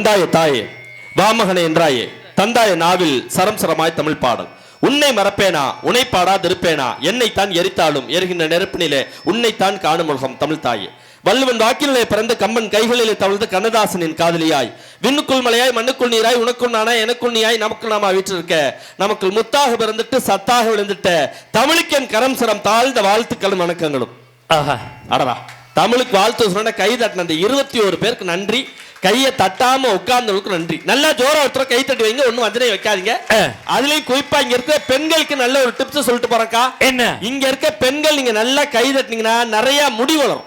வந்தாய தாயே வாமகனே என்றாயே. தந்தாய நாவில் சரம் சரமாய் தமிழ் பாடல். உன்னை மறப்பேனா உன்னை பாடாதிருப்பேனா என்னைத்தான் எரித்தாலும் எரிகின்ற நெருப்பினிலே உன்னைத்தான் காணும் உலகம் தமிழ் தாயே. வள்ளுவன் வாக்கிலே பிறந்த கம்பன் கைகளிலே தவழ்ந்து கண்ணதாசனின் காதலியாய். விண்ணுக்குள் மலையாய் மண்ணுக்குள் நீராய் உனக்குள் நானாய் எனக்குள் நீயாய் நமக்குள் நாம வீற்றிருக்க. நமக்குள் முத்தாக பிறந்துட்டு சத்தாக விழுந்துட்ட தமிழுக்கென் கரம் சரம் தாழ்ந்த வாழ்த்துக்களும் வணக்கங்களும். ஆஹா. அடடா. தமிழுக்கு வாழ்த்து சொன்ன கை தட்டின அந்த இருபத்தி ஒரு பேருக்கு நன்றி. கையை தட்டாம உட்கார்ந்தவங்களுக்கு நன்றி. நல்லா ஜோரா ஒருத்தர் கை தட்டி வைங்க ஒண்ணும் வஞ்சனை வைக்காதீங்க. அதுலயும் குறிப்பா இங்க இருக்க பெண்களுக்கு நல்ல ஒரு டிப்ஸ் சொல்லிட்டு போறேன்க்கா. என்ன? இங்க இருக்க பெண்கள் நீங்க நல்லா கை தட்டினீங்கன்னா நிறைய முடி வளரும்.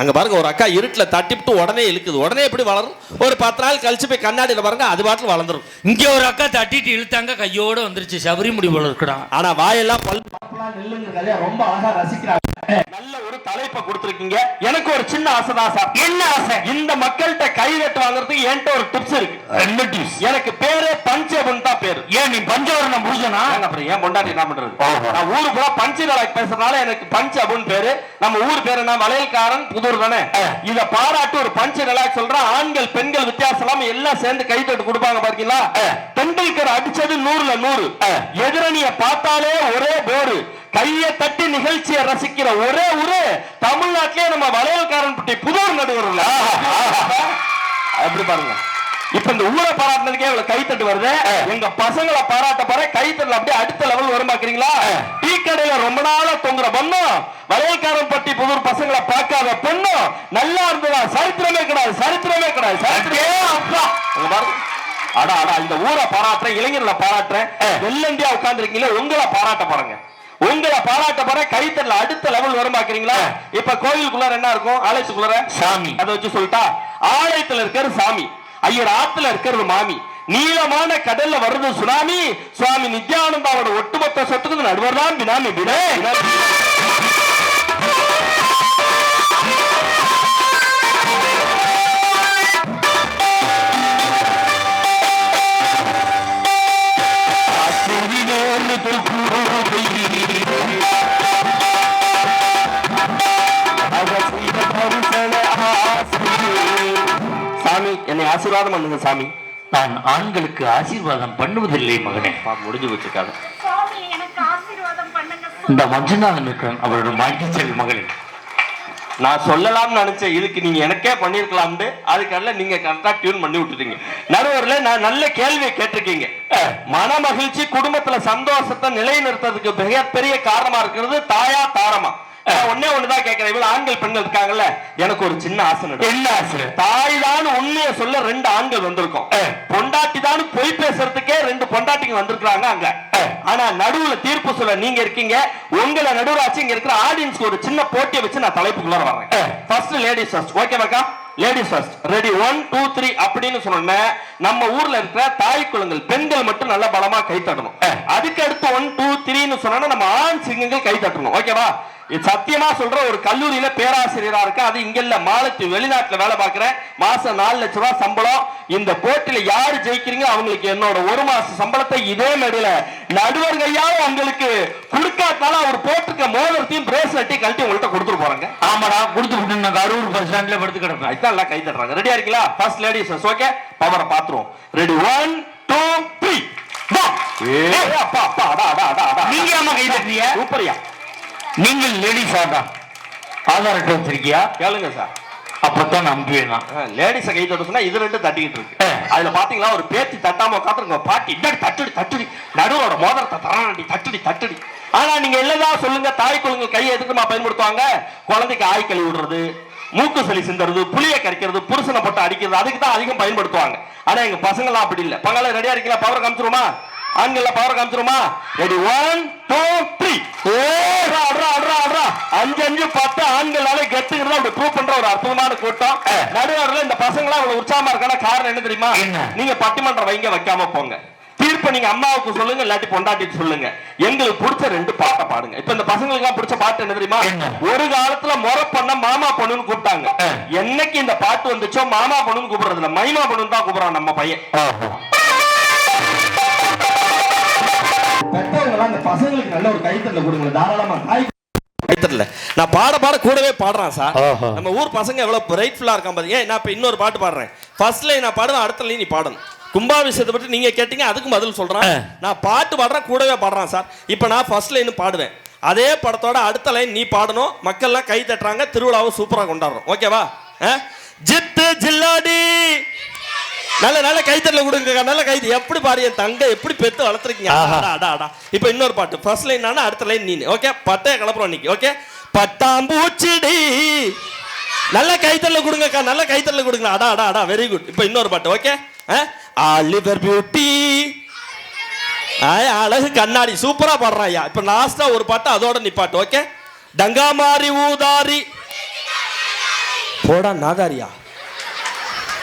அங்க பாருங்க ஒரு அக்கா இருட்டுல தட்டிவிட்டு உடனே இழுக்குது. உடனே எப்படி வளரும்? ஒரு பத்து நாள் கழிச்சு போய் கண்ணாடியில பாருங்க அது பாட்டில் வளர்ந்துரும். இங்க ஒரு அக்கா தட்டிட்டு இழுத்தாங்க கையோட வந்துருச்சு. சபரி முடி இருக்குடா ஆனா வாயெல்லாம் பல் ரொம்ப அழகா ரசிக்கிறாங்க. நல்ல ஒரு தலைப்பை கொடுத்திருக்கீங்க. எனக்கு ஒரு சின்ன ஆசை தான் சார். என்ன ஆசை? இந்த மக்கள்கிட்ட கை தட்டு வாங்குறதுக்கு என்கிட்ட ஒரு டிப்ஸ் இருக்கு. ரெண்டு டிப்ஸ் எனக்கு பேரே பஞ்சபன் தான் பேரு. ஏன் நீ பஞ்சவரணம் ஏங்க அப்புறம் ஏன் பொண்டாட்டி என்ன பண்றது. நான் ஊரு பூரா பஞ்சு நாளைக்கு பேசுறதுனால எனக்கு பஞ்ச அப்படின்னு பேரு. நம்ம ஊர் பேரு நான் வளையல்காரன் புதூர் தானே? இத பாராட்டி ஒரு பஞ்சு நிலாக் சொல்றேன் ஆண்கள் பெண்கள் வித்தியாசம் இல்லாம எல்லாம் சேர்ந்து கை தட்டு கொடுப்பாங்க பாத்தீங்களா? தெண்டுல்கர் அடிச்சது நூறுல நூறு. எதிரணிய பார்த்தாலே ஒரே போரு. கைய தட்டி நிகழ்ச்சியை ரசிக்கிற ஒரே ஊரு தமிழ்நாட்டிலே நம்ம வளையல்காரன் பட்டி புதூர் நடுவர்ல. அப்படி பாருங்க. இப்ப இந்த ஊரை பாராட்டினதுக்கே இவ்வளவு கைத்தட்டு வருது. எங்க பசங்களை பாராட்ட போற கைத்தட்டல அப்படியே அடுத்த லெவல் வரும் பாக்குறீங்களா டீ கடையில ரொம்ப நாளா தொங்குற பொண்ணும் வளையல்காரன் பட்டி புதூர் பசங்களை பார்க்காத பொண்ணும் நல்லா இருந்ததா? சரித்திரமே கிடையாது சரித்திரமே கிடையாது சரித்திரமே அப்பா. பாருங்க அடா அடா இந்த ஊரை பாராட்டுறேன் இளைஞர்களை பாராட்டுறேன். வெள்ளண்டியா உட்கார்ந்துருக்கீங்களே உங்களை பாராட்ட போறேங்க. உங்களை பாராட்ட போற கைத்தட்டல அடுத்த லெவல் வரும் பாக்குறீங்களா இப்ப கோயிலுக்குள்ளார என்ன இருக்கும்? ஆலயத்துக்குள்ளார? சாமி. அதை வச்சு சொல்லிட்டா ஆலயத்துல இருக்கிறது சாமி ஐயர் ஆத்துல இருக்கிறது மாமி நீளமான கடல்ல வருது சுனாமி சுவாமி நித்யானந்தாவோட ஒட்டுமொத்த சொத்துக்கு நடுவர் தான் பினாமி பினே ஆசீர்வாதம் பண்ணுங்க சாமி. நான் ஆண்களுக்கு ஆசீர்வாதம் பண்ணுவதில்லை மகனே. முடிஞ்சு பண்ணுங்க. இந்த மஞ்சுநாதன் இருக்கிறான் அவரோட மாய்ச்சல் மகளே நான் சொல்லலாம்னு நினைச்சேன் இதுக்கு நீங்க எனக்கே பண்ணிருக்கலாம்னு அதுக்கல்ல நீங்க கரெக்டா டியூன் பண்ணி விட்டுட்டீங்க. நடுவர்ல நான் நல்ல கேள்வியை கேட்டிருக்கீங்க. மன மகிழ்ச்சி குடும்பத்துல சந்தோஷத்தை நிலைநிறுத்ததுக்கு மிகப்பெரிய காரணமா இருக்கிறது தாயா தாரமா. ஒண்ணே ஒண்ணுதான் கேட்கிறேன் இவ்வளவு ஆண்கள் பெண்கள் இருக்காங்கல்ல? எனக்கு ஒரு சின்ன ஆசை. என்ன ஆசை? தாய் தான் உண்மையை சொல்ல ரெண்டு ஆண்கள் வந்திருக்கோம். பொண்டாட்டி தான் பொய் பேசுறதுக்கே ரெண்டு பொண்டாட்டிங்க வந்திருக்காங்க அங்க. ஆனா நடுவுல தீர்ப்பு சொல்ல நீங்க இருக்கீங்க. உங்களை நடுவராச்சு இங்க இருக்கிற ஆடியன்ஸ்க்கு ஒரு சின்ன போட்டியை வச்சு நான் தலைப்புக்குள்ள வர்றேன். First ladies first ஓகேவாக்கா ladies first ready one two three அப்படின்னு சொன்னோன்னே நம்ம ஊர்ல இருக்கிற தாய் குளங்கள் பெண்கள் மட்டும் நல்ல பலமா கை தட்டணும். அதுக்கு அடுத்து ஒன் டூ த்ரீன்னு சொன்னா நம்ம ஆண் சிங்கங்கள் கை தட்டணும். ஓகேவா சத்தியமா சொல்ற ஒரு கல்லூரியில பேராசிரியரா இருக்கேன் அது இங்க இல்ல மாலத்தி வெளிநாட்டுல வேலை பார்க்கிறேன் மாசம் நாலு லட்ச ரூபாய் சம்பளம். இந்த போட்டியில யாரு ஜெயிக்கிறீங்க? அவங்களுக்கு என்னோட ஒரு மாச சம்பளத்தை இதே மேடையில நடுவர் கையால உங்களுக்கு கொடுக்காட்டாலும் அவர் போட்டிருக்க மோதிரத்தையும் பிரேஸ்லெட்டையும் கழட்டி உங்கள்கிட்ட கொடுத்துட்டு போறாங்க. ஆமாடா கொடுத்து விட்டு அரூர் பஸ் ஸ்டாண்ட்ல படுத்து கிடப்பேன். அதுதான் எல்லாம் கை தட்டுறாங்க. ரெடியா இருக்கீங்களா? ஃபர்ஸ்ட் லேடிஸ் ஓகே பவரை பாத்துருவோம். ரெடி ஒன் டூ த்ரீ அப்பா அப்பா அடா அடா அடா நீங்க ஏம்மா கை தட்டுறீங்க? சூப்பரியா நீங்கள் லேடிஸ் ஆடா ஆதார் அட்டை வச்சிருக்கியா? கேளுங்க சார் அப்பதான் நம்புவேன்? லேடிஸ கை தட்ட சொன்னா இது ரெண்டு தட்டிக்கிட்டு இருக்கு. அதுல பாத்தீங்களா? ஒரு பேத்தி தட்டாம உட்காந்துருங்க பாட்டி இந்தாடி தட்டுடி தட்டுடி. நடுவோட மோதிரத்தை தரானடி தட்டுடி தட்டுடி. ஆனா நீங்க இல்லதான் சொல்லுங்க? தாய் குழந்தை கையை எதுக்குமா பயன்படுத்துவாங்க? குழந்தைக்கு ஆய் கழுவி விடுறது மூக்கு சளி சிந்துறது புளிய கரைக்கிறது புருஷனை போட்டு அடிக்கிறது அதுக்கு தான் அதிகம் பயன்படுத்துவாங்க. ஆனா எங்க பசங்க எல்லாம் அப்படி இல்ல. பங்கள ரெடியா இருக்கீங்களா? பவர் காமிச்சிருமா? ஆண்கள்ல பவர் காமிச்சிருமா? ரெடி ஒன் டூ த்ரீ அஞ்சு அஞ்சு பத்து ஆண்களால கெட்டுங்கிறத அப்படி ப்ரூவ் பண்ற ஒரு அற்புதமான கூட்டம். நடுவரில் இந்த பசங்க எல்லாம் அவ்வளவு உற்சாகமா இருக்கான காரணம் என்ன தெரியுமா? நீங்க பட்டிமன்றம் வைங்க வைக்காம போங்க. தீர்ப்பை நீங்க அம்மாவுக்கு சொல்லுங்க இல்லாட்டி பொண்டாட்டிட்டு சொல்லுங்க. எங்களுக்கு பிடிச்ச ரெண்டு பாட்டை பாடுங்க. இப்ப இந்த பசங்களுக்கு எல்லாம் பிடிச்ச பாட்டு என்ன தெரியுமா? ஒரு காலத்துல முறை பண்ண மாமா பொண்ணுன்னு கூப்பிட்டாங்க. என்னைக்கு இந்த பாட்டு வந்துச்சோ மாமா பொண்ணுன்னு கூப்பிடுறது இல்ல மைமா பொண்ணுன்னு தான் கூப்பிடுறான் நம்ம பையன். பெற்றவங்க அந்த பசங்களுக்கு நல்ல ஒரு கைத்தட்டல கொடுங்க தாராளமா. தாய் கைத்தட்டல நான் பாட பாட கூடவே பாடுறான் சார். நம்ம ஊர் பசங்க எவ்வளவு பிரைட்ஃபுல்லா இருக்கான் பாத்தீங்க? நான் இப்ப இன்னொரு பாட்டு பாடுறேன். ஃபர்ஸ்ட் லைன் நான் பாடுவேன் அடுத்த லைன் நீ பாடணும். கும்பாபிஷேகத்தை பற்றி நீங்க கேட்டீங்க அதுக்கும் பதில் சொல்றேன். நான் பாட்டு பாடுறேன் கூடவே பாடுறேன் சார். இப்போ நான் ஃபர்ஸ்ட் லைன் பாடுவேன். அதே படத்தோட அடுத்த லைன் நீ பாடணும். மக்கள்லாம் கை தட்டுறாங்க திருவிழாவை சூப்பரா கொண்டாடுறோம். ஓகேவா? ஜித்து ஜில்லாடி. நல்ல நல்ல கைத்தறல கொடுங்க நல்ல கை எப்படி பாரு என் தங்க எப்படி பெத்து வளர்த்துருக்கீங்க. அடா, அடா, அடா. இப்போ இன்னொரு பாட்டு. ஃபர்ஸ்ட் லைன் நானா அடுத்த லைன் நீ ஓகே பட்டைய கிளப்புறோம் இன்னைக்கு. ஓகே பட்டாம்பூச்சிடி. நல்ல கைத்தறல கொடுங்கக்கா நல்ல கைத்தறல கொடுங்க. அடா அடா அடா. வெரி குட் இப்போ இன்னொரு பாட்டு. ஓகே ஆலிவர் பியூட்டி அழகு கண்ணாடி. சூப்பரா பாடுறான் ஐயா. இப்போ லாஸ்டா ஒரு பாட்டு அதோட நிப்பாட்டு. ஓகே டங்காமாரி ஊதாரி. போடா நாதாரியா?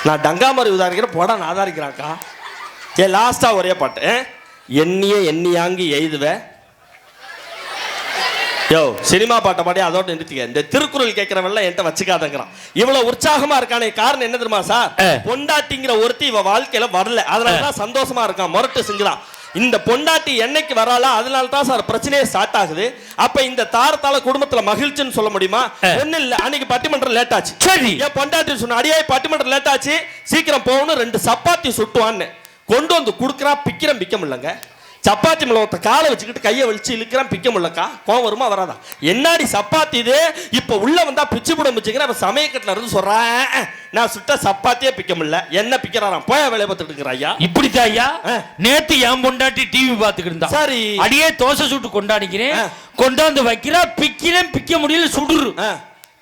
நான் டங்காமாரி உதாரிக்கிறேன் போடா நாதாரிக்கிறாக்கா ஏ லாஸ்டா ஒரே பாட்டு? எண்ணிய எண்ணியாங்கி எய்துவ. யோ சினிமா பாட்டை பாடி அதோட நிறுத்திக்க. இந்த திருக்குறள் கேட்கிறவன்லாம் என்கிட்ட வச்சுக்காதங்கிறான். இவ்வளவு உற்சாகமா இருக்கானே காரணம் என்ன தெரியுமா சார். பொண்டாட்டிங்கிற ஒருத்தி இவ வாழ்க்கையில வரல. அதனால தான் சந்தோஷமா இருக்கான் முரட்டு சிங்குதான். இந்த பொண்டாட்டி என்னைக்கு வராளா? அதனால தான் சார் பிரச்சனையே ஸ்டார்ட் ஆகுது. அப்ப இந்த தாரத்தால குடும்பத்துல மகிழ்ச்சின்னு சொல்ல முடியுமா. ஒண்ணு இல்ல. அன்னைக்கு பட்டிமன்றம் லேட் ஆச்சு. சரி. என் பொண்டாட்டி சொன்ன அடியே பட்டிமன்றம் லேட் ஆச்சு. சீக்கிரம் போகணும். ரெண்டு சப்பாத்தி சுட்டுவான்னு. கொண்டு வந்து குடுக்குறான் பிக்கிறேன் பிக்க முடியலங்க. சப்பாத்தி மேல ஒருத்த காலை வச்சுக்கிட்டு கையை வலிச்சு இழுக்கிறான் பிக்க முடியலக்கா? கோவம் வருமா வராதா? என்னாடி சப்பாத்தி இது? இப்ப உள்ள வந்தா பிச்சு புடம் பிச்சுக்கிறேன் அவன் சமயக்கட்டுல இருந்து சொல்றான் நான் சுட்ட சப்பாத்தியே பிக்க முடியல. என்ன பிக்கிறாராம்? போய வேலையை பார்த்துட்டு இருக்கிற ஐயா? இப்படித்தான் ஐயா. நேத்து என் பொண்டாட்டி டிவி பாத்துக்கிட்டு இருந்தா. சரி. அடியே தோசை சுட்டு கொண்டாடிக்கிறேன். கொண்டாந்து வைக்கிறா பிக்கிறேன் பிக்க முடியல சுடுரு.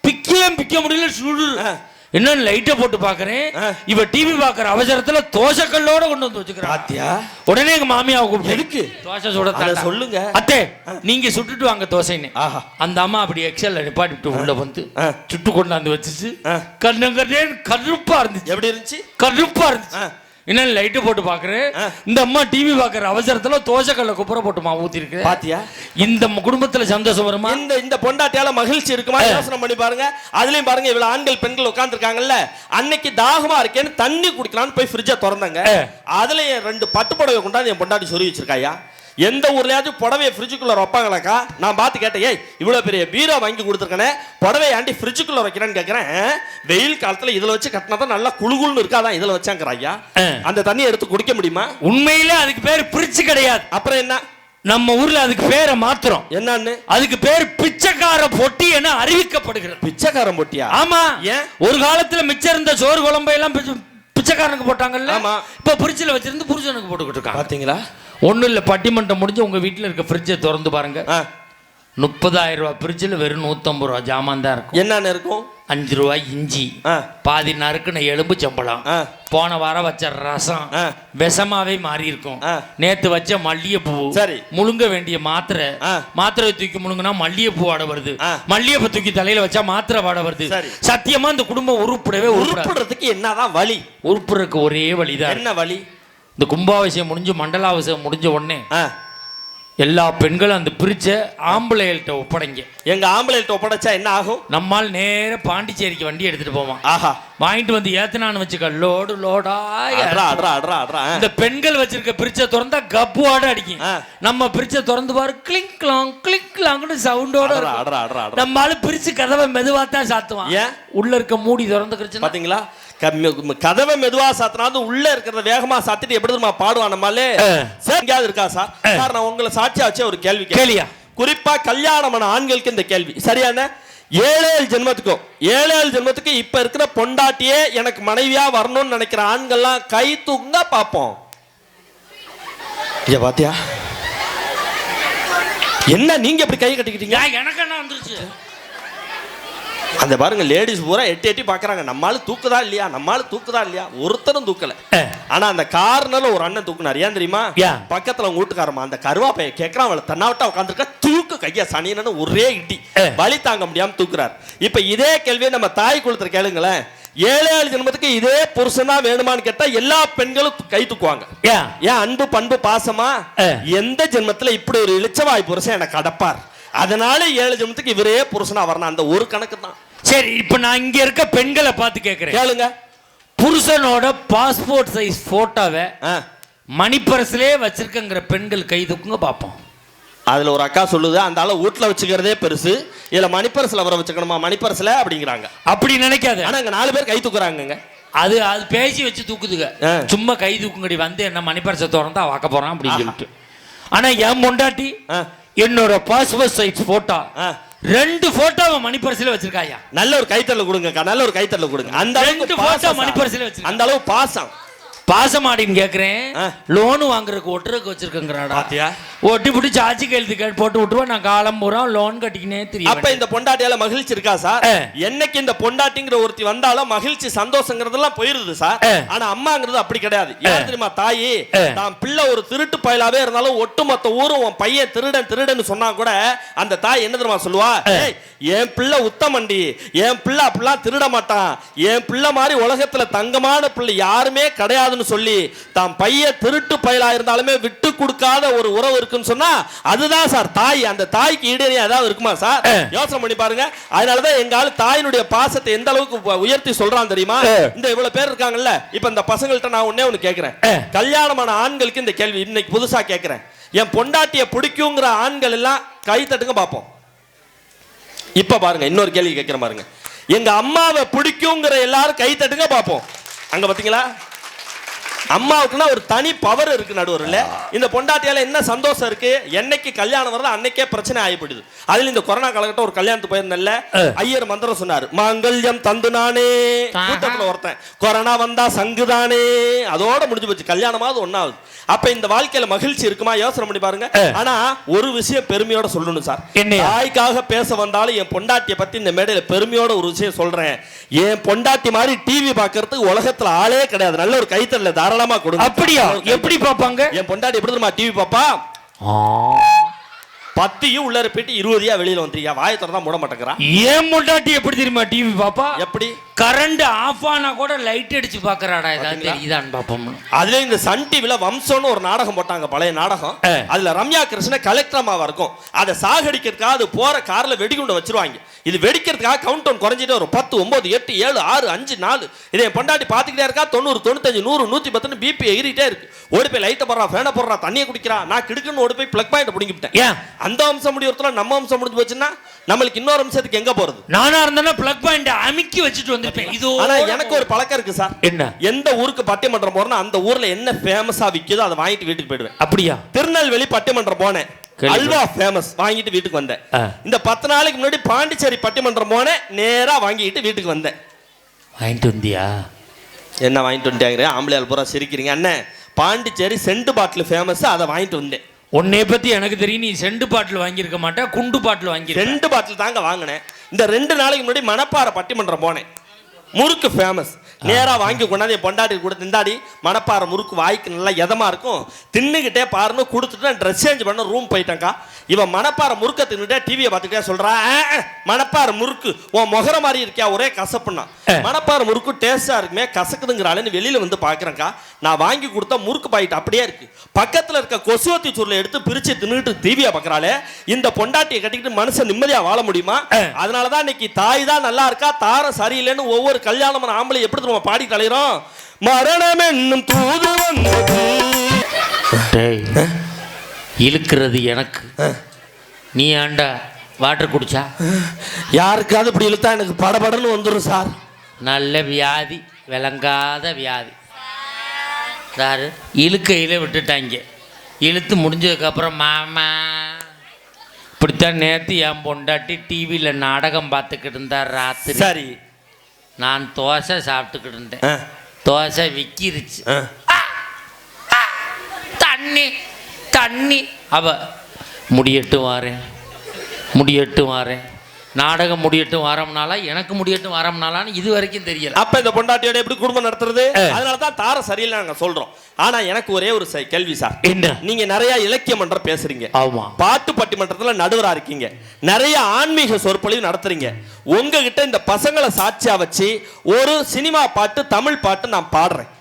பிக்கிறேன் பிக்க முடியல சுடுரு. என்னன்னு லைட்டை போட்டு பாக்குறேன். இவ டிவி பாக்குற அவசரத்துல தோசை கல்லோட கொண்டு வந்து வச்சுக்கிறா உடனே எங்க மாமியாவை கூப்பிட்டு எதுக்கு? தோசை சுட. சொல்லுங்க. அத்தே நீங்க சுட்டுட்டு வாங்க தோசைன்னு. அந்த அம்மா அப்படி எக்ஸல்ல நிப்பாட்டிட்டு உள்ள வந்து. சுட்டு கொண்டாந்து வச்சுச்சு ஆ. கண்ணுங்கறேன் கருப்பா இருந்துச்சு எப்படி இருந்துச்சு கருப்பா இருந்துச்சு. என்ன லைட்டு போட்டு பாக்குறேன். இந்த அம்மா டிவி பாக்குற அவசரத்துல தோசை கல்ல குப்புற போட்டு மா ஊத்தி இருக்கு பாத்தியா? இந்த குடும்பத்துல சந்தோஷம் வருமா? இந்த இந்த பொண்டாட்டியால மகிழ்ச்சி இருக்குமா? யோசனை பண்ணி பாருங்க. அதுலயும் பாருங்க இவ்வளவு ஆண்கள் பெண்கள் உட்கார்ந்துருக்காங்கல்ல. அன்னைக்கு தாகமா இருக்கேன்னு தண்ணி குடிக்கலாம்னு போய் ஃப்ரிட்ஜை திறந்தாங்க. அதுல ரெண்டு பட்டு புடவை கொண்டாந்து என் பொண்டாட்டி சொருவி வச்சிருக்காயா எந்த ஊர்லயாச்சும் புடவைய ஃப்ரிட்ஜுக்குள்ள வைப்பாங்களாக்கா நான் பார்த்து கேட்டேன் ஏய் இவ்வளவு பெரிய பீரோ வாங்கி கொடுத்துருக்கனே புடவை ஆண்டி ஃப்ரிட்ஜுக்குள்ள வைக்கிறேன்னு கேட்கறேன் வெயில் காலத்துல இதுல வச்சு கட்டினா தான் நல்லா குளுகுள்னு இருக்காதான் இதுல வச்சாங்கிற ஐயா. அந்த தண்ணியை எடுத்து குடிக்க முடியுமா? உண்மையில அதுக்கு பேர் பிரிச்சு கிடையாது. அப்புறம் என்ன? நம்ம ஊர்ல அதுக்கு பேரை மாத்திரம் என்னன்னு? அதுக்கு பேர் பிச்சைக்கார பொட்டி என அறிவிக்கப்படுகிறது. பிச்சைக்காரன் போட்டியா? ஆமா. ஏன்? ஒரு காலத்துல மிச்சம் இருந்த சோறு குழம்பு எல்லாம் பிச்சைக்காரனுக்கு போட்டாங்கல்ல? ஆமா. இப்ப பிரிட்ஜில் வச்சிருந்து புருஷனுக்கு போட்டுக்கிட்டு இருக்காங்க. பாத்தீங்களா? ஒண்ணும் இல்ல பட்டிமன்றம் முடிஞ்சு உங்க வீட்டுல இருக்க ஃப்ரிட்ஜை திறந்து பாருங்க. முப்பதாயிரம் ரூபாய் ஃப்ரிட்ஜில் வெறும் நூத்தம்பது ரூபா ஜாமான் தான் இருக்கும் என்னன்னு இருக்கும் அஞ்சு ரூபாய் இஞ்சி. பாதி நறுக்குன எலும்பு சம்பளம். போன வாரம் வச்ச ரசம். விஷமாவே மாறி இருக்கும். நேத்து வச்ச மல்லிகைப்பூ சரி. முழுங்க வேண்டிய மாத்திரை. மாத்திரை தூக்கி முழுங்கினா மல்லிகைப்பூ வாட வருது. மல்லிகைப்பூ தூக்கி தலையில வச்சா மாத்திரை வாட வருது. சத்தியமா இந்த குடும்பம் உருப்படவே உருப்படுறதுக்கு என்னதான் வழி உருப்புறதுக்கு ஒரே வழிதான் என்ன வழி இந்த கும்பாபிஷேகம் முடிஞ்சு மண்டலாபிஷேகம் முடிஞ்ச உடனே. எல்லா பெண்களும் அந்த பிரிச்ச ஆம்பளைகள்கிட்ட ஒப்படைங்க. எங்க ஆம்பளைகிட்ட ஒப்படைச்சா என்ன ஆகும்? நம்மால் நேர பாண்டிச்சேரிக்கு வண்டி எடுத்துட்டு போவான் ஆஹா. வாங்கிட்டு வந்து ஏத்தனான்னு வச்சுக்க லோடு லோடா. இந்த பெண்கள் வச்சிருக்க பிரிச்ச திறந்தா கப்புவாட அடிக்கும். நம்ம பிரிச்ச திறந்து பாரு கிளிங் கிளாங் கிளிக் கிளாங்னு சவுண்டோட அட்ரா இருக்கும். அட்ரா அட்ரா அட்ரா. நம்ம ஆளு பிரிச்சு கதவை மெதுவா தான் சாத்துவான். ஏன்? உள்ள இருக்க மூடி திறந்துக்கிருச்சுன்னா பாத்தீங்களா? கதவை மெதுவா சாத்தினாலும் உள்ள இருக்கிறத வேகமா சாத்திட்டு எப்படி தெரியுமா பாடுவான் நம்மளே. சார் எங்கேயாவது இருக்கா சார்? சார் நான் உங்களை சாட்சியா வச்சே ஒரு கேள்வி. கேளியா? குறிப்பா கல்யாணமான ஆண்களுக்கு இந்த கேள்வி. சரியான ஏழு ஏழு ஜென்மத்துக்கும் ஏழு ஏழு ஜென்மத்துக்கு இப்ப இருக்கிற பொண்டாட்டியே எனக்கு மனைவியா வரணும்னு நினைக்கிற ஆண்கள்லாம் கை தூங்க பாப்போம். இங்க பாத்தியா? என்ன நீங்க இப்படி கை கட்டிக்கிட்டீங்க? எனக்கு என்ன வந்துருச்சு? அந்த பாருங்க லேடிஸ் பூரா எட்டி எட்டி பாக்குறாங்க. நம்மால தூக்குதா இல்லையா? நம்மால தூக்குதா இல்லையா? ஒருத்தரும் தூக்கல. ஆனா அந்த கார்னர்ல ஒரு அண்ணன் தூக்குனார். ஏன் தெரியுமா? பக்கத்துல அவங்க வீட்டுக்காரமா அந்த கருவாப்பைய கேக்குறான். அவளை தன்னாவட்டா உட்காந்துருக்க தூக்கு கையா சனியனு ஒரே இடி ஆ. வலி தாங்க முடியாம தூக்குறார். இப்ப இதே கேள்வியை நம்ம தாய் குளத்துல கேளுங்களேன். ஏழு ஏழு ஜென்மத்துக்கு இதே புருஷன் வேணுமான்னு கேட்டா எல்லா பெண்களும் கை தூக்குவாங்க. ஏன் ஏன் அன்பு பண்பு பாசமா. எந்த ஜென்மத்துல இப்படி ஒரு இளிச்சவாய் புருஷன் எனக்கு அடப்பார் அதனால ஏழு ஜென்மத்துக்கு இவரே புருஷனா வரணும் அந்த ஒரு கணக்கு தான். சரி இப்ப நான் இங்க இருக்க பெண்களை பார்த்து கேக்குறேன். கேளுங்க. புருஷனோட பாஸ்போர்ட் சைஸ் போட்டோவை. மணிப்பரசிலே வச்சிருக்கங்கிற பெண்கள் கை தூக்குங்க பார்ப்போம். அதுல ஒரு அக்கா சொல்லுது அந்த ஆளை வீட்டுல வச்சுக்கிறதே பெருசு. இதுல மணிப்பரசுல வர வச்சுக்கணுமா? மணிப்பரசுல அப்படிங்கிறாங்க. அப்படி நினைக்காத. ஆனா இங்க நாலு பேர் கை தூக்குறாங்கங்க. அது அது பேசி வச்சு தூக்குதுங்க. சும்மா கை தூக்குங்கடி வந்து என்ன மணிப்பரிசை திறந்தா வாக்க போறான் அப்படின்னு சொல்லிட்டு. ஆனா என் பொண்டாட்டி. என்னோட பாஸ்போர்ட் சைஸ் போட்டோ. ரெண்டு போட்டோவை மணிப்பரிசில வச்சிருக்காயா நல்ல ஒரு கைத்தறல கொடுங்கக்கா நல்ல ஒரு கைத்தறல கொடுங்க அந்த அளவுக்கு சார். மணிப்பரிசுல வச்சிருக்கேன். அந்த அளவு பாசம் பாசமாடின்னு கேக்குறேன். ஆ. லோன் வாங்குறதுக்கு ஒட்டுறதுக்கு வச்சிருக்கேங்கிறாடா. பாத்தியா? ஒட்டி புட்டி சாட்சி கையெழுத்து கேட்டு போட்டு விட்டுருவா நான் காலம் பூரா லோன் கட்டிக்கினே அப்ப தெரியும் இந்த பொண்டாட்டியால மகிழ்ச்சி இருக்கா சார். என்னைக்கு இந்த பொண்டாட்டிங்கிற ஒருத்தி வந்தாலும் மகிழ்ச்சி சந்தோஷங்கிறதெல்லாம் போயிருது சார். ஆனா அம்மாங்கிறது அப்படி கிடையாது. ஏன் தெரியுமா தாயி. தான் பிள்ளை ஒரு திருட்டு பயலாவே இருந்தாலும் ஒட்டுமொத்த ஊரும் உன் பையன் திருடன் திருடன்னு சொன்னா கூட அந்த தாய் என்ன தெரியுமா சொல்லுவா? "ஏய், என் பிள்ளை உத்தமண்டி. என் பிள்ளை அப்படிலாம் திருட மாட்டான். என் பிள்ளை மாதிரி உலகத்துல தங்கமான பிள்ளை யாருமே கிடையாதுன்னு சொல்லி தான் பையன் திருட்டு பயலா இருந்தாலுமே விட்டு கொடுக்காத ஒரு உறவு இருக்குன்னு சொன்னா அதுதான் சார் தாய். அந்த தாய்க்கு ஈடேறி ஏதாவது இருக்குமா சார். யோசனை பண்ணி பாருங்க. அதனாலதான் எங்க ஆளு தாயினுடைய பாசத்தை எந்த அளவுக்கு உயர்த்தி சொல்றான் தெரியுமா. இந்த இவ்வளவு பேர் இருக்காங்கல்ல இப்ப இந்த பசங்கள்ட்ட நான் ஒண்ணே ஒண்ணு கேக்குறேன். ஆ. கல்யாணமான ஆண்களுக்கு இந்த கேள்வி இன்னைக்கு புதுசா கேக்குறேன். என் பொண்டாட்டிய பிடிக்குங்கிற ஆண்கள் எல்லாம் கை தட்டுங்க பாப்போம். இப்ப பாருங்க இன்னொரு கேள்வி கேட்கிற பாருங்க. எங்க அம்மாவை பிடிக்குங்கிற எல்லாரும் கை தட்டுங்க பாப்போம். அங்க பாத்தீங்களா? அம்மாவுக்குன்னா ஒரு தனி பவர் இருக்கு நடுவரில். இந்த பொண்டாட்டியால என்ன சந்தோஷம் இருக்கு? என்னைக்கு கல்யாணம் வருதோ அன்னைக்கே பிரச்சனை ஆகிப்படுது அதுல இந்த கொரோனா காலகட்டம் ஒரு கல்யாணத்துக்கு போயிருந்தேன்ல. அஹ். ஐயர் மந்திரம் சொன்னாரு மாங்கல்யம் தந்து நானே. கூட்டத்துல ஒருத்தன் கொரோனா வந்தா சங்குதானே. அதோட முடிஞ்சு போச்சு கல்யாணமாவது ஒன்னாவது அப்ப இந்த வாழ்க்கையில மகிழ்ச்சி இருக்குமா? யோசனை பண்ணி பாருங்க. ஆனா ஒரு விஷயம் பெருமையோட சொல்லணும் சார்? தாய்க்காக பேச வந்தாலும் என் பொண்டாட்டிய பத்தி இந்த மேடையில பெருமையோட ஒரு விஷயம் சொல்றேன். என் பொண்டாட்டி மாதிரி டிவி பார்க்கறதுக்கு உலகத்துல ஆளே கிடையாது. நல்ல ஒரு கைத்தறல தாராளமா கொடுங்க. அப்படியா? எப்படி பாப்பாங்க என் பொண்டாட்டி எப்படி தெரியுமா? டிவி பாப்பா பத்தியும் உள்ள போயிட்டு இருபதியா வெளியில வந்துருக்கியா வாயை திறந்தா மூட மாட்டேங்கிறான் ஏன் முட்டாட்டி எப்படி தெரியுமா டிவி பாப்பா? எப்படி? கரண்ட் ஆஃப் ஆனா கூட லைட் அடிச்சு பாக்குறாடா ஏதாவது? தெரியுதான்னு பாப்போம். அதுல இந்த சன் டிவில வம்சம்னு ஒரு நாடகம் போட்டாங்க பழைய நாடகம். அதுல ரம்யா கிருஷ்ண கலெக்டரமாவா இருக்கும். அதை சாகடிக்கிறதுக்காக அது போற கார்ல வெடிகுண்டு வச்சிருவாங்க. இது வெடிக்கிறதுக்காக கவுண்ட் டவுன் குறைஞ்சிட்டே வரும். பத்து ஒன்பது எட்டு ஏழு ஆறு அஞ்சு நாலு. இதை பொண்டாட்டி பாத்துக்கிட்டே இருக்கா? தொண்ணூறு தொண்ணூத்தஞ்சு நூறு நூத்தி பத்துன்னு பிபி எகிரிட்டே இருக்கு. ஓடி போய் லைட்டை போடுறா ஃபேனை போடுறா தண்ணியை குடிக்கிறா. நான் கிடுக்குன்னு ஓடி போய் பிளக் பாயிண்ட் பிடிங்கிட்டேன் அந்த வம்சம் முடிவுறதுல நம்ம வம்சம் முடிஞ்சு போச்சுன்னா நம்மளுக்கு இன்னொரு வம்சத்துக்கு எங்க போறது? நானா இருந்தேன்னா பிளக் பாயிண்ட் அமுக்கி வச்சுட்டு வந்திருப்பேன் இது ஆனா எனக்கு ஒரு பழக்கம் இருக்கு சார். என்ன? எந்த ஊருக்கு பட்டிமன்றம் போறேன்னா அந்த ஊர்ல என்ன ஃபேமஸா விக்குதோ அதை வாங்கிட்டு வீட்டுக்கு போயிடுவேன். அப்படியா? திருநெல்வேலி பட்டிமன்றம் போனேன். அல்வா ஃபேமஸ் வாங்கிட்டு வீட்டுக்கு வந்தேன். இந்த பத்து நாளைக்கு முன்னாடி பாண்டிச்சேரி பட்டிமன்றம் போனேன் நேரா வாங்கிட்டு வீட்டுக்கு வந்தேன். வாங்கிட்டு வந்தியா? என்ன வாங்கிட்டு வந்துட்டாங்க ஆம்பளையால் பூரா சிரிக்கிறீங்க. அண்ணன் பாண்டிச்சேரி செண்டு பாட்டில் ஃபேமஸ் அதை வாங்கிட்டு வந்தேன். உன்னைய பத்தி எனக்கு தெரியும் நீ செண்டு பாட்டில் வாங்கியிருக்க மாட்டேன் குண்டு பாட்டில் வாங்கி ரெண்டு பாட்டில் தாங்க வாங்கினேன். இந்த ரெண்டு நாளைக்கு முன்னாடி மணப்பாறை பட்டிமன்றம் போனேன். முறுக்கு ஃபேமஸ் நேரா வாங்கி கொண்டாந்து என் பொண்டாட்டி கூட திண்டாடி மணப்பாறை முறுக்கு வாய்க்கு நல்லா எதமா இருக்கும். தின்னுகிட்டே பாருன்னு கொடுத்துட்டு நான் ட்ரெஸ் சேஞ்ச் பண்ண ரூம் போயிட்டேன்க்கா. இவன் மணப்பாறை முறுக்க தின்னுட்டே டிவியை "ஆ, ஆ, மணப்பாறை முறுக்கு. உன் முகர மாதிரி இருக்கியா? ஒரே கசப்புன்னா. மணப்பாறை முறுக்கு டேஸ்டா இருக்குமே கசக்குதுங்கிறாளேன்னு வெளியில வந்து பாக்குறேன்க்கா நான் வாங்கி கொடுத்த முறுக்கு பாயிட்டு அப்படியே இருக்கு. பக்கத்துல இருக்க கொசுவத்தி சூர்ல எடுத்து பிரிச்சு தின்னுட்டு டிவியை பார்க்கறாளே இந்த பொண்டாட்டியை கட்டிக்கிட்டு மனுஷன் நிம்மதியா வாழ முடியுமா? அதனாலதான் இன்னைக்கு தாய் தான் நல்லா இருக்கா தாரம் சரியில்லைன்னு ஒவ்வொரு கல்யாணமான ஆம்பளை எப்படி நம்ம பாடி தலைகிறோம் மரணம் என்னும் தூது வந்தது. இழுக்கிறது எனக்கு. நீ ஆண்டா வாட்டர் குடிச்சா? யாருக்காவது இப்படி இழுத்தா எனக்கு படபடன்னு வந்துடும் சார். நல்ல வியாதி விளங்காத வியாதி. சாரு இழுக்கையில் விட்டுட்டாங்க. இழுத்து முடிஞ்சதுக்கப்புறம் மாமா இப்படித்தான் நேற்று என் பொண்டாட்டி டிவியில் நாடகம் பார்த்துக்கிட்டு இருந்தா ராத்திரி. சரி. நான் தோசை சாப்பிட்டுக்கிட்டு இருந்தேன். தோசை விக்கிருச்சு. தண்ணி தண்ணி. அவ முடியட்டும் வாரேன். முடியட்டும் வாரேன். நாடகம் முடியட்டும் வாரம்னாலா எனக்கு முடியட்டும் வாரம்னாலான்னு இது வரைக்கும் தெரியல. அப்ப இந்த பொண்டாட்டியோட எப்படி குடும்பம் நடத்துறது? அதனால தான் தாரம் சரியில்லை நாங்க சொல்றோம். ஆனா எனக்கு ஒரே ஒரு கேள்வி சார். என்ன? நீங்க நிறைய இலக்கிய மன்றம் பேசுறீங்க. ஆமா. பாட்டு பட்டிமன்றத்துல நடுவரா இருக்கீங்க. நிறைய ஆன்மீக சொற்பொழிவு நடத்துறீங்க. உங்ககிட்ட இந்த பசங்களை சாட்சியா வச்சு ஒரு சினிமா பாட்டு தமிழ் பாட்டு நான் பாடுறேன்.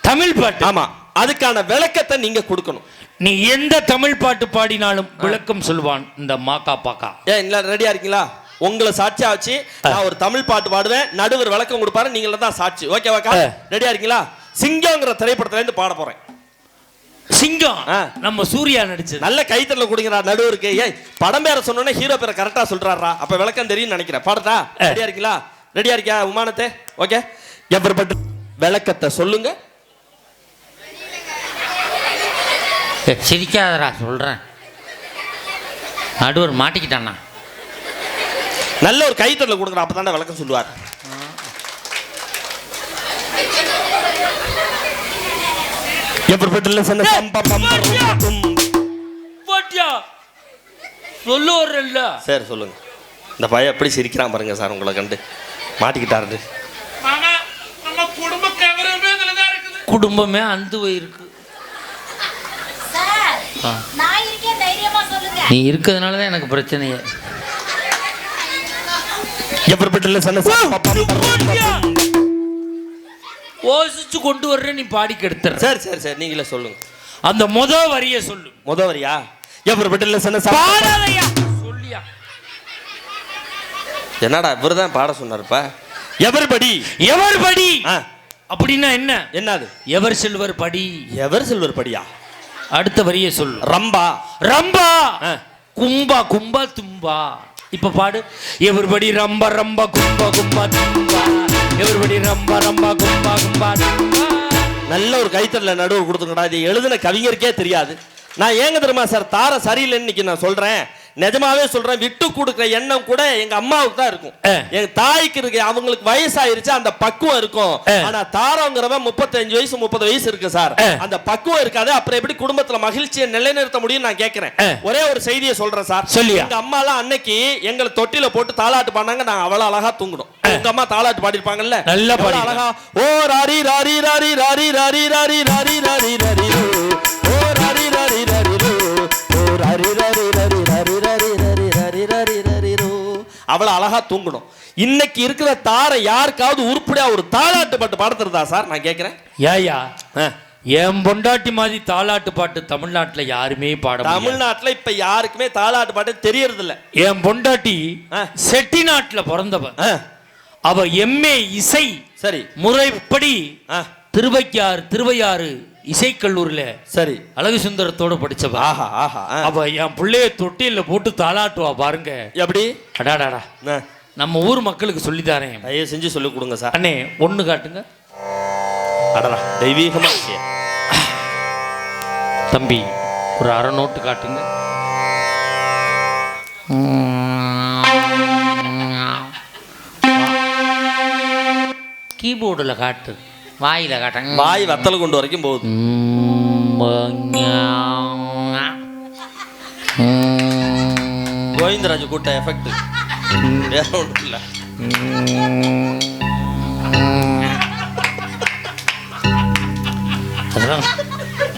தமிழ் பாட்டு? ஆமா. அதுக்கான விளக்கத்தை நீங்க கொடுக்கணும். நீ எந்த தமிழ் பாட்டு பாடினாலும் விளக்கம் சொல்வான் இந்த மாக்கா பாக்கா ஏன் இல்ல ரெடியா இருக்கீங்களா? உங்களை சாட்சியா வச்சு நான் ஒரு தமிழ் பாட்டு பாடுவேன் நடுவர் விளக்கம் கொடுப்பாரு நீங்கள தான் சாட்சி. ஓகேவாக்கா. ரெடியா இருக்கீங்களா? சிங்கங்கிற திரைப்படத்துல இருந்து பாட போறேன். சிங்கம்? ஆ. நம்ம சூர்யா நடிச்சது. நல்ல கைத்தறல கொடுங்கடா நடுவருக்கு. ஏய் படம் பேரை சொன்னோன்னே ஹீரோ பேரை கரெக்டா சொல்றாரா அப்ப விளக்கம் தெரியும்னு நினைக்கிறேன். பாடட்டா. ரெடியா இருக்கீங்களா? ரெடியா இருக்கியா உமானத்தே? ஓகே எப்படிப்பட்ட விளக்கத்தை சொல்லுங்க. ஏய், சிரிக்காதடா சொல்கிறேன் நடுவர் மாட்டிக்கிட்டானா? நல்ல ஒரு கைத்தொடல கொடுக்குறோம் அப்போ தானே விளக்கம் சொல்லுவார். எப்படிப்பட்ட சொன்ன பம்ப பம்ப போட்டியா? சொல்ல வரல சரி சொல்லுங்க. இந்த பையன் எப்படி சிரிக்கிறான் பாருங்க சார் உங்களை கண்டு. மாட்டிக்கிட்டாரு குடும்பமே அந்து இருக்கு நீ இருக்கிறதுனால தான் எனக்கு பிரச்சனையே. ரும் டும். ஓசிச்சு கொண்டு வர்ற நீ பாடி கெடுத்துற சரி சரி சரி நீங்களே சொல்லுங்க. அந்த முத வரிய சொல்லு. முத வரியா எப்படிப்பட்ட சொன்ன பாடாதையா. சொல்லியா. என்னடா இவர்தான் பாட சொன்னாருப்பா எவர்படி? எவர் படி ஆ. அப்படின்னா என்ன? என்னது? எவர் செல்வர் படி? எவர் செல்வர் படியா? அடுத்த வரிய சொல்லு. ரம்பா. ரம்பா. ஆ. கும்பா கும்பா தும்பா. இப்ப பாடு. எவர்படி ரம்ப ரம்ப கும்பா கும்பா தும்பா எவர்படி ரம்ப ரம்ப கும்பா கும்பா தும்பா நல்ல ஒரு கைத்தறல நடுவு கொடுத்துங்கடா இது எழுதின கவிஞருக்கே தெரியாது. நான் ஏங்க தெரியுமா சார்? தார சரியில்லைன்னு இன்னைக்கு நான் சொல்றேன். நிஜமாவே சொல்றேன் விட்டு கொடுக்குற எண்ணம் கூட எங்க அம்மாவுக்கு தான் இருக்கும். எங்க தாய்க்கு இருக்கு அவங்களுக்கு வயசாயிருச்சு அந்த பக்குவம் இருக்கும். ஆனா தாரங்கிறவன் முப்பத்தஞ்சு வயசு முப்பது வயசு இருக்கு சார். அந்த பக்குவம் இருக்காது அப்புறம் எப்படி குடும்பத்துல மகிழ்ச்சியை நிலைநிறுத்த முடியும் நான் கேட்கிறேன். ஒரே ஒரு செய்தியை சொல்றேன் சார் சொல்லியா? எங்க அம்மா எல்லாம் அன்னைக்கு எங்களை தொட்டில போட்டு தாலாட்டு பாடினாங்க நாங்க அவ்வளவு அழகா தூங்கணும் உங்க அம்மா தாலாட்டு பாடிருப்பாங்கல்ல நல்லா. அழகா ஓ ராரி ராரி ராரி ராரி ராரி ராரி ராரி ராரி ராரி ரோ. அவ்வளவு அழகா தூங்கணும். இன்னைக்கு இருக்கிற தாரை யாருக்காவது உருப்படியா ஒரு தாலாட்டு பாட்டு பாடுத்துறதா சார்? நான் கேட்கிறேன் ஏயா என் பொண்டாட்டி மாதிரி தாலாட்டு பாட்டு தமிழ்நாட்டுல யாருமே பாட தமிழ்நாட்டுல இப்ப யாருக்குமே தாலாட்டு பாட்டு தெரியறது இல்ல என் பொண்டாட்டி. செட்டிநாட்டுல பிறந்தவ. அவ எம்ஏ இசை சரி. முறைப்படி திருவைக்காறு திருவையாறு இசைக்கல்லூரில சரி. அழகு சுந்தரத்தோட படிச்சவ. ஆஹா ஆஹா. அவ என் பிள்ளைய தொட்டில போட்டு தாலாட்டுவா பாருங்க. எப்படி? அடாடாடா நம்ம ஊர் மக்களுக்கு சொல்லித்தாரேன் தயவு செஞ்சு சொல்லி கொடுங்க சார். அண்ணே ஒண்ணு காட்டுங்க. அடடா தெய்வீகமா. தம்பி ஒரு அரை நோட்டு காட்டுங்க. கீபோர்டில் காட்டு. வாயில காட்டுங்க வாய் வத்தல் கொண்டு வரைக்கும் போகுது. கோவிந்தராஜ் கூட்ட எஃபெக்ட் வேற ஒன்றும் இல்லை.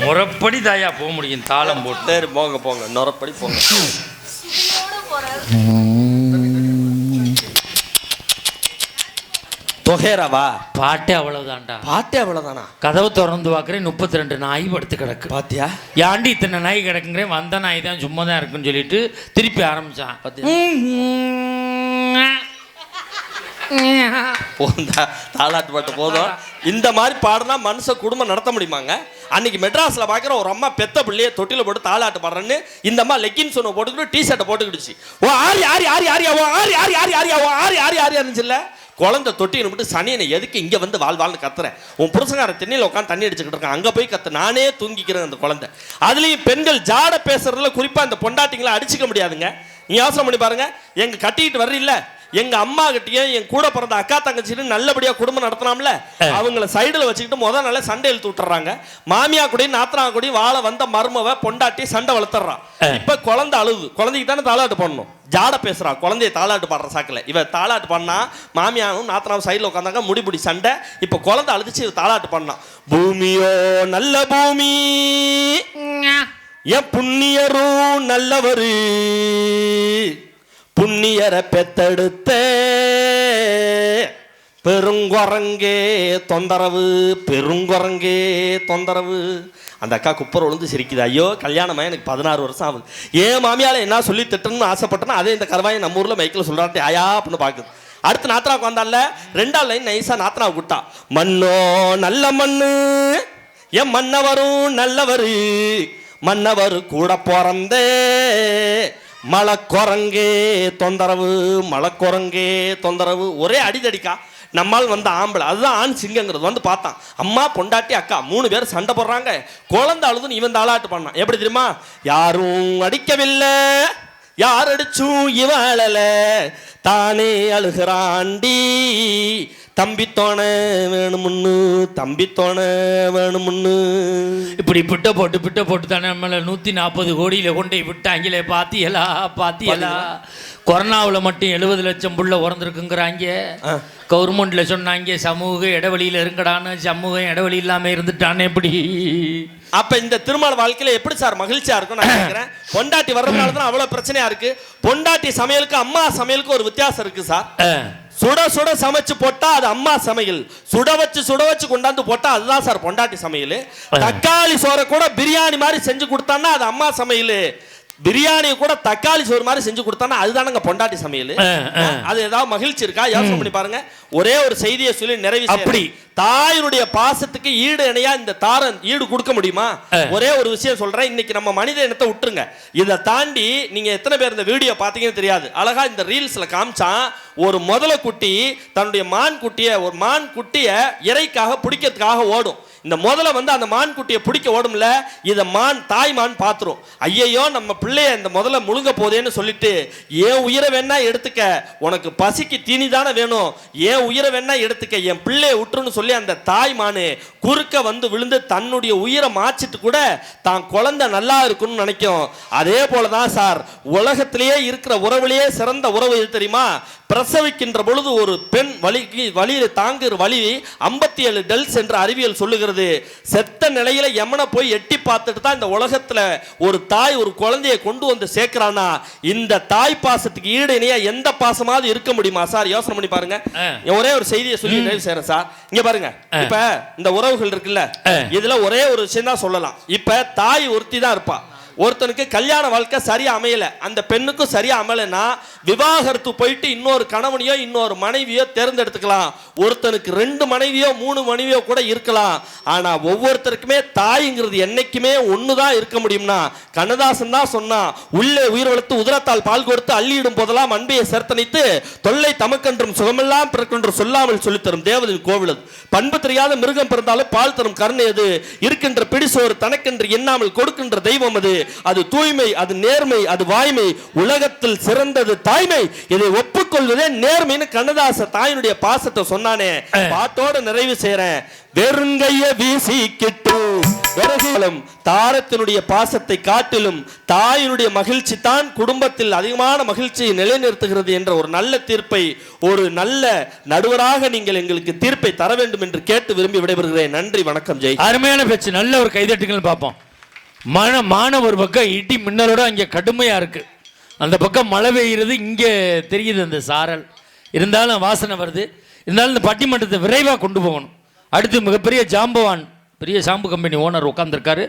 முறைப்படி தாயா போக முடியும். தாளம் போட்டு. போங்க போங்க. நுரப்படி போங்க. தொகேராவா பாட்டே அவ்வளவுதான்டா. பாட்டே அவ்வளவுதானா? கதவு திறந்து பார்க்குறேன் முப்பத்தி ரெண்டு நாய் படுத்து கிடக்கு. பாத்தியா? ஏன்டி இத்தனை நாய் கிடக்குங்கிறேன் வந்த நாய் தான் சும்மா தான் இருக்குன்னு சொல்லிட்டு திருப்பி ஆரம்பிச்சான். தாலாட்டு பாட்டு போதும். இந்த மாதிரி பாடினா மனுஷ குடும்பம் நடத்த முடியுமாங்க? அன்னைக்கு மெட்ராஸ்ல பாக்குற ஒரு அம்மா பெத்த பிள்ளைய தொட்டில போட்டு தாலாட்டு பாடுறேன்னு இந்த அம்மா லெக்கின்ஸ் ஒன்று போட்டுக்கிட்டு டி ஷர்ட்டை போட்டுக்கிடுச்சு. ஓ ஆரி ஆரி ஆரி ஆரி ஓ ஆரி ஆரி ஆரி ஆரி ஓ ஆரி ஆரி ஆரி இருந்துச்சுல்ல குழந்தை தொட்டியை விட்டு சனியனை எதுக்கு இங்கே வந்து வாழ்வாள்னு கத்துறேன்? உன் புருஷங்கார தென்னையில் உட்காந்து தண்ணி அடிச்சுக்கிட்டு இருக்கான். அங்கே போய் கத்து. நானே தூங்கிக்கிறேன் அந்த குழந்தை. அதுலேயும் பெண்கள் ஜாட பேசுறதுல குறிப்பாக அந்த பொண்டாட்டிங்களை அடிச்சுக்க முடியாதுங்க. நீ யோசனை பண்ணி பாருங்க. எங்கள் கட்டிக்கிட்டு வர்றீல்ல எங்க அம்மா கிட்டயும் என் கூட பிறந்த அக்கா தங்கச்சின்னு நல்லபடியா குடும்பம் நடத்தலாம்ல அவங்கள சைடுல வச்சுக்கிட்டு முத நாளே சண்டை இழுத்து விட்டுறாங்க. மாமியா கூடயும் நாத்தனா கூடயும் வாழ வந்த மருமவ பொண்டாட்டி சண்டை வளர்த்துறான். இப்ப குழந்தை அழுது. குழந்தைக்கு தானே தாளாட்டு பண்ணணும். ஜாட பேசுறா. குழந்தைய தாளாட்டு பாடுற சாக்கில். இவ தாளாட்டு பண்ணா மாமியாவும் நாத்தனாவும் சைடுல உட்காந்தாங்க முடிபுடி சண்டை. இப்ப குழந்தை அழுதுச்சு இவ தாளாட்டு பண்ணா. பூமியோ நல்ல பூமி. என் புண்ணியரும் நல்லவரு. புண்ணியரை பெத்தெடுத்த. பெருங்குரங்கே தொந்தரவு பெருங்குரங்கே தொந்தரவு. அந்த அக்கா குப்பர் விழுந்து சிரிக்குது. ஐயோ கல்யாணமா எனக்கு பதினாறு வருஷம் ஆகுது. ஏன் மாமியால் என்ன சொல்லி திட்டணும்னு ஆசைப்பட்டேன்னா அதே இந்த கருவாயை நம்ம ஊரில் மைக்கில் சொல்கிறாட்டி ஆயா அப்படின்னு பார்க்குது. அடுத்து நாத்தனாவுக்கு வந்தால ரெண்டாவது லைன் நைஸாக நாத்ராவை விட்டா மண்ணோ நல்ல மண்ணு. என் மன்னவரும் நல்லவர். மன்னவர் கூட பிறந்தே. மலக்குரங்கே தொந்தரவு மலக்குரங்கே தொந்தரவு. ஒரே அடிதடிக்கா. நம்மால் வந்த ஆம்பளை. அதுதான் ஆண் சிங்கங்கிறது. வந்து பார்த்தான். அம்மா பொண்டாட்டி அக்கா மூணு பேர் சண்டை போடுறாங்க. குழந்தை அழுதுன்னு இவன் தாளாட்டு பண்ணான். எப்படி தெரியுமா? யாரும் அடிக்கவில்லை. யார் அடிச்சும் இவளல தானே அழுகிறாண்டி. தம்பித்தோண வேணுமுன்னு தம்பித்தோண வேணுமுன்னு. இப்படி பிட்ட போட்டு பிட்ட போட்டு தானே நம்மள நூற்றி நாற்பது கோடியில் கொண்டு விட்டாங்களே பாத்தியலா பாத்தியலா? கொரோனாவில் மட்டும் எழுபது லட்சம் புள்ள உறந்துருக்குங்கிறாங்க. ஆ. கவர்மெண்ட்ல சொன்னாங்க சமூக இடைவெளியில் இருங்கடான்னு சமூகம் இடைவெளி இல்லாமல் இருந்துட்டானே எப்படி அப்ப இந்த திருமண வாழ்க்கையில எப்படி சார் மகிழ்ச்சியா இருக்கும் நான் கேட்கிறேன் பொண்டாட்டி வர்றதுனால தான் அவ்வளவு பிரச்சனையா இருக்கு. பொண்டாட்டி சமையலுக்கு அம்மா சமையலுக்கு ஒரு வித்தியாசம் இருக்கு சார். சுட சுட சமைச்சு போட்டா அது அம்மா சமையல். சுட வச்சு சுட வச்சு கொண்டாந்து போட்டா அதுதான் சார் பொண்டாட்டி சமையல். தக்காளி சோறை கூட பிரியாணி மாதிரி செஞ்சு கொடுத்தான்னா அது அம்மா சமையல். பிரியாணி கூட தக்காளி சோறு மாதிரி செஞ்சு கொடுத்தான்னா அதுதானங்க பொண்டாட்டி சமையல். அது ஏதாவது மகிழ்ச்சி இருக்கா யோசனை பண்ணி பாருங்க ஒரே ஒரு செய்தியை சொல்லி நிறைவு. அப்படி. தாயினுடைய பாசத்துக்கு ஈடு இணையா இந்த தாரன் ஈடு கொடுக்க முடியுமா. ஒரே ஒரு விஷயம் சொல்றேன் இன்னைக்கு நம்ம மனித இனத்தை விட்டுருங்க இதை தாண்டி நீங்க எத்தனை பேர் இந்த வீடியோ பார்த்தீங்கன்னு தெரியாது அழகா இந்த ரீல்ஸ்ல காமிச்சான் ஒரு முதல குட்டி தன்னுடைய மான் குட்டிய ஒரு மான் குட்டிய இறைக்காக பிடிக்கிறதுக்காக ஓடும் இந்த முதல்ல வந்து அந்த மான் குட்டியை பிடிக்க ஓடும்ல இதை மான் தாய் மான் பார்த்துரும் ஐயையோ நம்ம பிள்ளைய இந்த முதல்ல முழுங்க போதேன்னு சொல்லிட்டு ஏன் உயிரை வேணா எடுத்துக்க உனக்கு பசிக்கு தீனி தானே வேணும். ஏன் உயிரை வேணா எடுத்துக்க என் பிள்ளைய விட்டுருன்னு சொல்லி அந்த தாய் மானு குறுக்க வந்து விழுந்து தன்னுடைய உயிரை மாச்சிட்டு கூட தான் குழந்தை நல்லா இருக்கும்னு நினைக்கும். அதே போல தான் சார் உலகத்திலேயே இருக்கிற உறவுலேயே சிறந்த உறவு இது தெரியுமா? பிரசவிக்கின்ற பொழுது ஒரு பெண் வலிக்கு வழியில் தாங்குற வலி ஐம்பத்தி ஏழு டெல்ஸ் என்று அறிவியல் சொல்லுகிறது. செத்த நிலையில யமனை போய் எட்டி பார்த்துட்டு தான் இந்த உலகத்துல ஒரு தாய் ஒரு குழந்தையை கொண்டு வந்து சேர்க்கிறானா இந்த தாய் பாசத்துக்கு ஈடு இணையா எந்த பாசமாவது இருக்க முடியுமா சார்? யோசனை பண்ணி பாருங்க. ஒரே ஒரு செய்தியை சொல்லி நிறைவு செய்யறேன் சார். இங்க பாருங்க. இப்ப இந்த உறவுகள் இருக்குல்ல. இதுல ஒரே ஒரு விஷயம் தான் சொல்லலாம். இப்ப தாய் ஒருத்தி தான் இருப்பா. ஒருத்தனுக்கு கல்யாண வாழ்க்கை சரியாக அமையலை அந்த பெண்ணுக்கும் சரியாக அமையலைன்னா விவாகரத்து போயிட்டு இன்னொரு கணவனையோ இன்னொரு மனைவியோ தேர்ந்தெடுத்துக்கலாம். ஒருத்தனுக்கு ரெண்டு மனைவியோ மூணு மனைவியோ கூட இருக்கலாம். ஆனால் ஒவ்வொருத்தருக்குமே தாய்ங்கிறது என்றைக்குமே ஒன்று தான் இருக்க முடியும்னா கண்ணதாசன் தான் சொன்னான் உள்ளே உயிர் வளர்த்து உதிரத்தால் பால் கொடுத்து அள்ளியிடும் போதெல்லாம் அன்பையை சேர்த்தனைத்து தொல்லை தமக்கென்றும் சுகமெல்லாம் பிறக்கென்று சொல்லாமல் சொல்லித்தரும் தேவதின் கோவில் பண்பு தெரியாத மிருகம் பிறந்தாலும் பால் தரும் கருணை அது. இருக்கின்ற பிடிசோறு தனக்கென்று எண்ணாமல் கொடுக்கின்ற தெய்வம் அது. அது தூய்மை அது நேர்மை அது வாய்மை உலகத்தில் சிறந்தது தாய்மை. இதை ஒப்புக்கொள்வதே நேர்மைன்னு கண்ணதாச தாயினுடைய பாசத்தை சொன்னானே. பாட்டோட நிறைவு செய்யறேன் வெறுங்கைய வீசி கிட்டு விறகுகளும் தாரத்தினுடைய பாசத்தை காட்டிலும் தாயினுடைய மகிழ்ச்சி தான் குடும்பத்தில் அதிகமான மகிழ்ச்சியை நிலைநிறுத்துகிறது என்ற ஒரு நல்ல தீர்ப்பை ஒரு நல்ல நடுவராக நீங்கள் எங்களுக்கு தீர்ப்பை தர வேண்டும் என்று கேட்டு விரும்பி விடைபெறுகிறேன். நன்றி வணக்கம் ஜெய் அருமையான பேச்சு. நல்ல ஒரு கைதட்டுங்கள் பார்ப்போம். மன மாணவர் ஒரு பக்கம் இடி மின்னலோட அங்கே கடுமையாக இருக்குது அந்த பக்கம் மழை பெய்யுறது இங்கே தெரியுது அந்த சாரல். இருந்தாலும் வாசனை வருது. இருந்தாலும் இந்த பட்டிமன்றத்தை விரைவாக கொண்டு போகணும். அடுத்து மிகப்பெரிய ஜாம்பவான் பெரிய ஷாம்பு கம்பெனி ஓனர் உட்காந்துருக்காரு